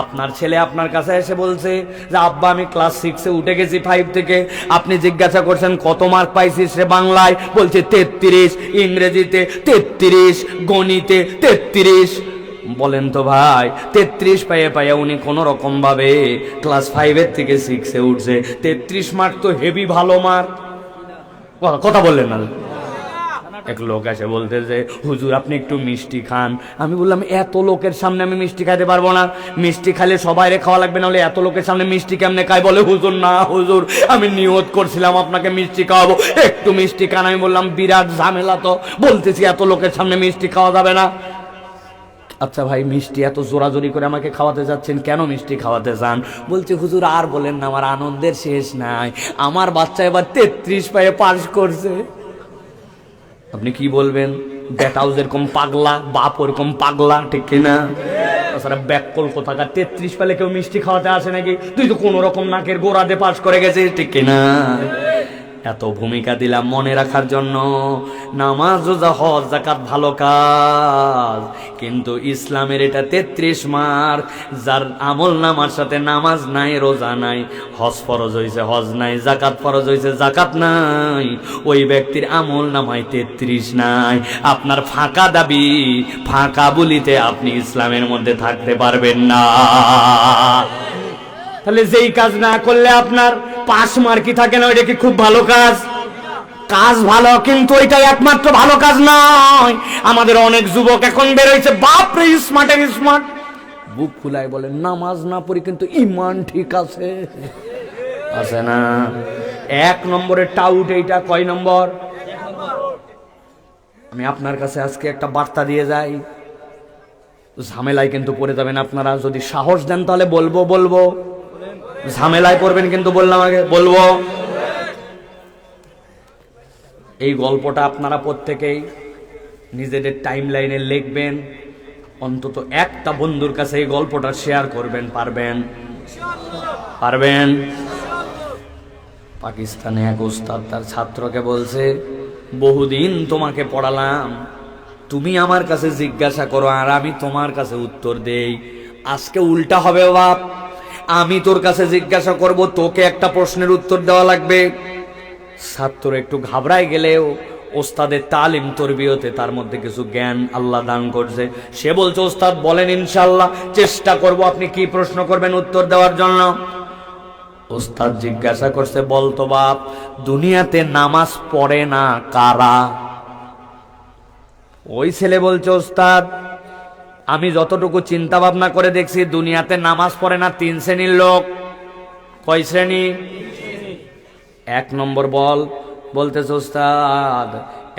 আপনার ছেলে আপনার কাছে এসে বলছে যে, আব্বা, আমি ক্লাস সিক্সে উঠে গেছি ফাইভ থেকে। আপনি জিজ্ঞাসা করছেন, কত মার্ক পাইছিস রে বাংলায়? বলছে, তেত্রিশ, ইংরেজিতে তেত্রিশ, গণিতে তেত্রিশ। বলেন তো ভাই, তেত্রিশ পাইয়ে পাইয়ে উনি কোনো রকম ভাবে ক্লাস ফাইভের থেকে সিক্সে উঠছে। তেত্রিশ মার্ক তো হেভি ভালো মার্ক কথা বললেন না। এক লোক এসে বলতে যে, হুজুর, আপনি একটু মিষ্টি খান। আমি বললাম, এত লোকের সামনে আমি মিষ্টি খাইতে পারব না। মিষ্টি খাইলে সবাই খাওয়া লাগবে না হলে এত লোকের সামনে মিষ্টি কেমনে খাই? বলে, হুজুর, না, হুজুর, আমি নিয়ত করছিলাম আপনাকে মিষ্টি খাওয়াবো। একটু মিষ্টি খান। আমি বললাম, বিরাট ঝামেলা তো, বলতেছি এত লোকের সামনে মিষ্টি খাওয়া যাবে না। আচ্ছা ভাই, মিষ্টি এত জোরাজোরি করে আমাকে খাওয়াতে যাচ্ছেন, কেন মিষ্টি খাওয়াতে চান বলছে, হুজুর, আর বলেন না, আমার আনন্দের শেষ নাই। আমার বাচ্চা এবার তেত্রিশ পায়ে পাশ করছে। আপনি কি বলবেন? বেটাও যেরকম পাগলা, বাপ ওরকম পাগলা, ঠিক কিনা? তাছাড়া ব্যাককল কোথাকার? তেত্রিশ পেলে কেউ মিষ্টি খাওয়াতে আসে নাকি? তুই তো কোনো রকম নাকের গোড়াতে পাশ করে গেছিস, ঠিক কিনা? এত ভূমিকা দিলাম মনে রাখার জন্য। নামাজ, রোজা, হজ জাকাত ভালো কাজ। কিন্তু ইসলামের এটা তেত্রিশ মার্ক, যার আমল নামার সাথে নামাজ নাই, রোজা নাই, হজ ফরজ হয়েছে হজ নাই জাকাত ফরজ হয়েছে জাকাত নাই। ওই ব্যক্তির আমল নামায় তেত্রিশ নাই। আপনার ফাঁকা দাবি, ফাঁকা বলিতে আপনি ইসলামের মধ্যে থাকতে পারবেন না। তাহলে যেই কাজ না করলে আপনার পাঁচ মার্কি থাকে না ওইটা কি খুব ভালো কাজ? কাজ ভালো কিন্তু ওইটা একমাত্র ভালো কাজ নয়। আমাদের অনেক যুবক এখন বেরোইছে বাপ রে স্মার্ট স্মার্ট বুক ফুলাই বলে নামাজ না পড়ি কিন্তু ইমান ঠিক আছে। আছে না? এক নম্বরের টাউট এইটা কয় নম্বর? আমি আপনার কাছে আজকে একটা বার্তা দিয়ে যাই। ঝামেলায় কিন্তু পড়ে যাবেন আপনারা যদি সাহস দেন তাহলে বলব বলব। ঝামেলায় পড়বেন কিন্তু বললাম আগে, বলব। এই গল্পটা আপনারা প্রত্যেকেই নিজেদের টাইম লাইনে লিখবেন। অন্তত একটা বন্ধুর কাছে এই গল্পটা শেয়ার করবেন, পারবেন? পারবেন? পাকিস্তানে এক উস্তাদ তার ছাত্রকে বলছে, বহুদিন তোমাকে পড়ালাম। তুমি আমার কাছে জিজ্ঞাসা করো আর আমি তোমার কাছে উত্তর দেই। আজকে উল্টা হবে বাপ। আমি তোর কাছে জিজ্ঞাসা করব, তোকে একটা প্রশ্নের উত্তর দেওয়া লাগবে। ছাত্র একটু ঘাবড়ায় গেলেও ওস্তাদের তালিম তরবিয়তে তার মধ্যে কিছু জ্ঞান আল্লাহ দান করছে। সে বলছে, ওস্তাদ, বলেন ইনশাল্লাহ চেষ্টা করব আপনি কি প্রশ্ন করবেন উত্তর দেওয়ার জন্য? ওস্তাদ জিজ্ঞাসা করছে বলতো বাপ, দুনিয়াতে নামাজ পড়ে না কারা? ওই ছেলে বলছে, ওস্তাদ আমি যতটুকু চিন্তা ভাবনা করে দেখছি, দুনিয়াতে নামাজ পড়ে না, তিন শ্রেণির লোক। কয় শ্রেণি? এক নম্বর বল, বলতেছে, ওস্তাদ,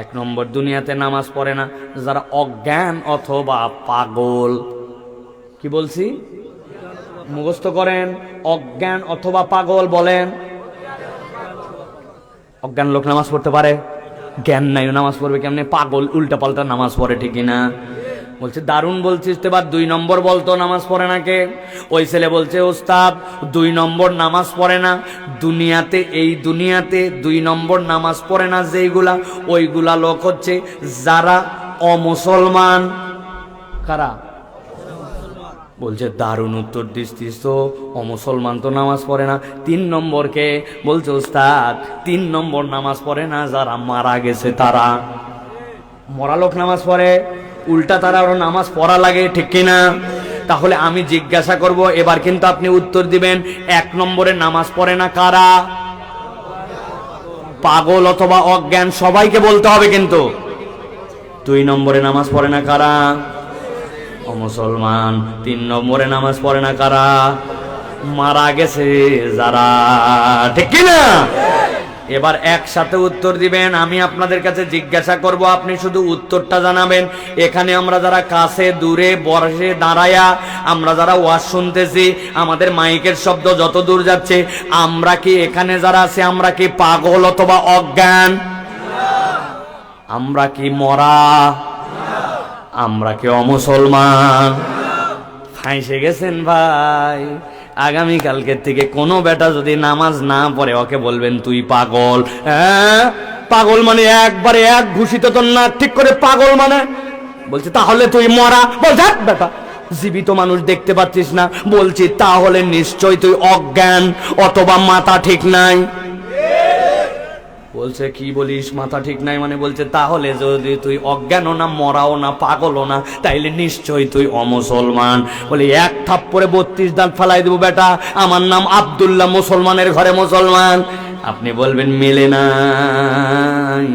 এক নম্বর দুনিয়াতে নামাজ পড়ে না, যারা অজ্ঞান অথবা পাগল। কি বলছি? মুখস্থ করেন, অজ্ঞান অথবা পাগল, বলেন। অজ্ঞান লোক নামাজ পড়তে পারে, জ্ঞান নাই নামাজ পড়বে কেমনে? পাগল উল্টা পাল্টা নামাজ পড়ে ঠিকই না বলছে, দারুণ বলছিস, তো এবার দুই নম্বর বলতো নামাজ পড়ে না কে? ওই ছেলে বলছে, ওস্তাদ, দুই নম্বর নামাজ পড়ে না। দুনিয়াতে, এই দুনিয়াতে দুই নম্বর নামাজ পড়ে না যেইগুলা, ওইগুলা লোক হচ্ছে যারা অমুসলমান। কারা? বলছে, দারুণ উত্তর দিস তো, অমুসলমান তো নামাজ পড়ে না। তিন নম্বরকে বলছে, ওস্তাদ, তিন নম্বর নামাজ পড়ে না, যারা মারা গেছে তারা। মরা লোক নামাজ পড়ে? উল্টা তারা আরও নামাজ পড়া লাগে, ঠিক কিনা? তাহলে আমি জিজ্ঞাসা করব, এবার কিন্তু আপনি উত্তর দিবেন, এক নম্বরে নামাজ পড়ে না কারা? পাগল অথবা অজ্ঞান, সবাইকে বলতে হবে কিন্তু। দুই নম্বরে নামাজ পড়ে না কারা? ও মুসলমান, তিন নম্বরে নামাজ পড়ে না কারা? মারা গেছে যারা, ঠিক কিনা? এবার একসাথে উত্তর দিবেন, আমি আপনাদের কাছে জিজ্ঞাসা করব, আপনি শুধু উত্তরটা জানাবেন। এখানে আমরা যারা কাছে দূরে, বসে দাঁড়ায়া আমরা যারা ওয়াজ শুনতেছি, আমাদের মাইকের শব্দ যত দূর যাচ্ছে, আমরা কি এখানে যারা আছে, আমরা কি পাগল অথবা অজ্ঞান? আমরা কি মরা? আমরা কি অমুসলমান? ফাঁসে গেছেন ভাই। আগামী কালকের থেকে কোনো বেটা যদি নামাজ না পড়ে, ওকে বলবেন, তুই পাগল। হ্যাঁ? পাগল মানে একবারে এক ঘুষিত তোর না, ঠিক করে পাগল মানে? বলছে, তাহলে তুই মরা। বল যাক বেটা, জীবিত মানুষ দেখতে পাচ্ছিস না। বলছি, তাহলে নিশ্চয় তুই অজ্ঞান, অথবা মাথা ঠিক নাই। বলছে, কি বলিস? মাথা ঠিক নাই? মানে বলছে, তাহলে যদি তুই অজ্ঞানও না, মরাও না, পাগলও না, তাইলে নিশ্চয়ই তুই অমুসলমান। বলে, এক থাপ্পড়ে বত্রিশ দাঁত ফেলাই দেবো বেটা। আমার নাম আবদুল্লাহ, মুসলমানের ঘরে মুসলমান। আপনি বলবেন, মেলে নাই।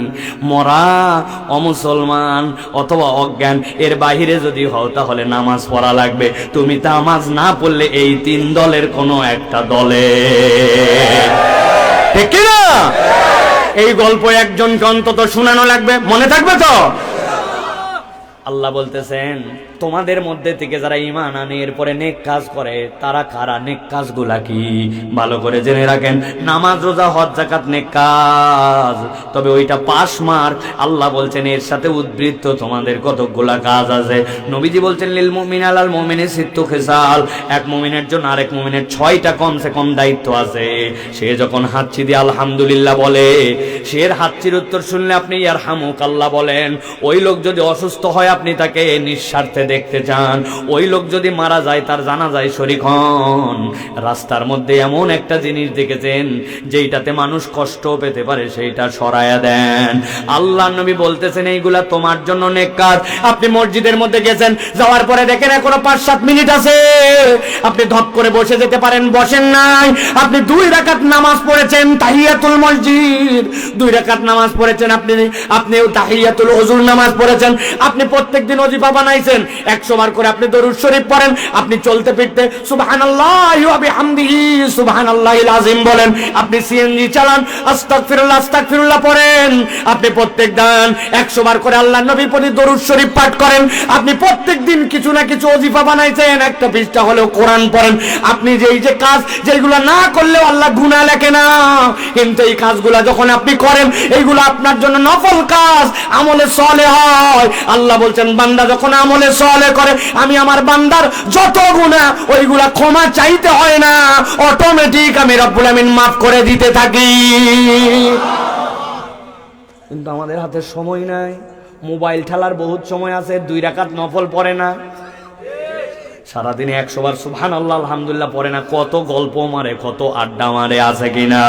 মরা, অমুসলমান অথবা অজ্ঞান, এর বাহিরে যদি হও, তাহলে নামাজ পড়া লাগবে। তুমি নামাজ না পড়লে, এই তিন দলের কোনো একটা দলে। ঠিক না এই গল্প একজনকে অন্তত শোনানো লাগবে। মনে থাকবে তো? আল্লাহ বলতেছেন তোমাদের মধ্যে থেকে যারা ইমান আনে, এরপরে নেক কাজ করে, তারা কারা? নেক কাজগুলা কি? ভালো করে জেনে রাখেন। নামাজ, রোজা, হজ জাকাত নেক কাজ। তবে ওইটা পাশ মার্ক আল্লাহ বলছেন, এর সাথে উদ্বৃত্ত তোমাদের কতগুলা কাজ আছে। নবীজি বলছেন, লিল মুমিন আলাল মুমিনের সিত্তু খেসাল। এক মুমিনের জন্য আরেক মুমিনের ছয়টা কমসে কম দায়িত্ব আছে। সে যখন হাতছি দিয়ে আলহামদুলিল্লাহ বলে সে এর হাতছির উত্তর শুনলে আপনি ইয়ার হামুক আল্লাহ বলেন। ওই লোক যদি অসুস্থ হয়, আপনি তাকে নিঃস্বার্থে দেখতে চান। ওই লোক যদি মারা যায়, তার জানা যায় শরিক হন। রাস্তার মধ্যে এমন একটা জিনিস দেখেছেন, যেইটাতে মানুষ কষ্ট পেতে পারে, সেইটা সরায়া দেন। আল্লাহ নবী বলতেছেন, এইগুলা তোমার জন্য নেক কাজ। আপনি মসজিদের মধ্যে গেছেন, যাওয়ার পরে দেখেন এখনও পাঁচ সাত মিনিট আছে। আপনি ধপ করে বসে যেতে পারেন, বসেন নাই। আপনি দুই রাকাত নামাজ পড়েছেন, তাহিয়াতুল মসজিদ। দুই রাকাত নামাজ পড়েছেন, আপনি আপনি তাহিয়াতুল হুজুর নামাজ পড়েছেন। আপনি প্রত্যেকদিন ওজিফা বানাইছেন একশো বার করে আপনি দরুদ শরীফ পড়েন, আপনি চলতে ফিরতে সুবহানাল্লাহি ওয়া বিহামদিহি, সুবহানাল্লাহিল আযীম বলেন, আপনি সিএনজি চালান, আস্তাগফিরুল্লাহ আস্তাগফিরুল্লাহ পড়েন, আপনি প্রত্যেক দিন একশো বার করে আল্লাহর নবীর প্রতি দরুদ শরীফ পাঠ করেন, আপনি প্রত্যেক দিন কিছু না কিছু ওজিফা বানাইছেন, একটা পৃষ্ঠা হলেও কোরআন পড়েন, আপনি যেই যে কাজ যেগুলো না করলেও আল্লাহ গুনাহ লেখে না, কিন্তু এই কাজগুলো যখন আপনি করেন, এইগুলো আপনার জন্য নফল কাজ, আমলে সলে হয়, আল্লাহ বলছেন, বান্দা যখন আমলে সলে করে, আমি আমার বান্দার যত গুণা ওইগুলা ক্ষমা চাইতে হয় না। অটোমেটিক আমি রব্বুল আমিন মাফ করে দিতে থাকি। কিন্তু আমাদের হাতে সময় নাই। মোবাইল ঠেলার বহুত সময় আছে, দুই রাকাত নফল পড়ে না। সারাদিনে একশো বার সুবহান আল্লাহ আলহামদুলিল্লাহ পড়ে না। কত গল্প মারে, কত আড্ডা মারে, আছে কিনা?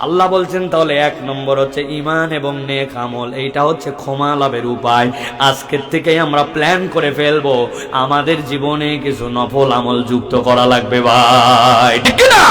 আল্লাহ বলছেন, তাহলে এক নম্বর হচ্ছে ইমান এবং নেক আমল, এইটা হচ্ছে ক্ষমা লাভের উপায়। আজকের থেকেই আমরা প্ল্যান করে ফেলব, আমাদের জীবনে কিছু নফল আমল যুক্ত করা লাগবে ভাই। ঠিক না?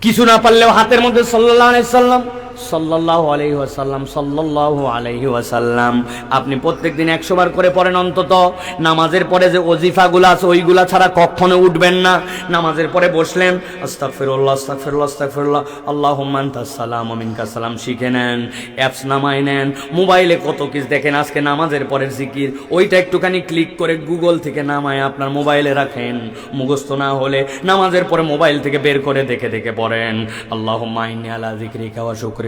কিছু না পারলেও হাতের মধ্যে সাল্লাহ সাল্লাম সাল্লাল্লাহু আলাইহি ওয়াসাল্লাম, সাল্লাল্লাহু আলাইহি ওয়াসাল্লাম। আপনি প্রত্যেকদিন একশো বার করে পড়েন অন্তত। নামাজের পরে যে ওজিফাগুলো আছে, ওইগুলা ছাড়া কখনো উঠবেন না। নামাজের পরে বসলেন, আস্তাগফিরুল্লাহ আস্তাগফিরুল্লাহ আল্লাহুম্মা আনতাস সালাম ওয়া মিনকাস সালাম শিখে নেন, অ্যাপস নামায় নেন, মোবাইলে কত কিছু দেখেন, আজকে নামাজের পরের জিকির। ওইটা একটুখানি ক্লিক করে গুগল থেকে নামায় আপনার মোবাইলে রাখেন। মুখস্থ না হলে নামাজের পরে মোবাইল থেকে বের করে দেখে দেখে পড়েন। আল্লাহুম্মা ইন্নী আলা যিকরিকা ওয়া শুকরিকা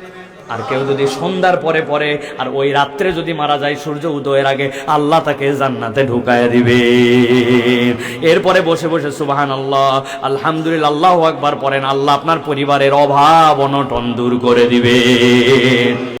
আর কেউ যদি সন্ধ্যার পরে পরে আর ওই রাত্রে যদি মারা যায়, সূর্য উদয়ের আগে আল্লাহ তাকে জান্নাতে ঢুকায় দিবে। এরপরে বসে বসে সুবাহান আল্লাহ আলহামদুলিল্লাহ, আল্লাহ একবার পড়েন, আল্লাহ আপনার পরিবারের অভাব অনটন দূর করে দিবে।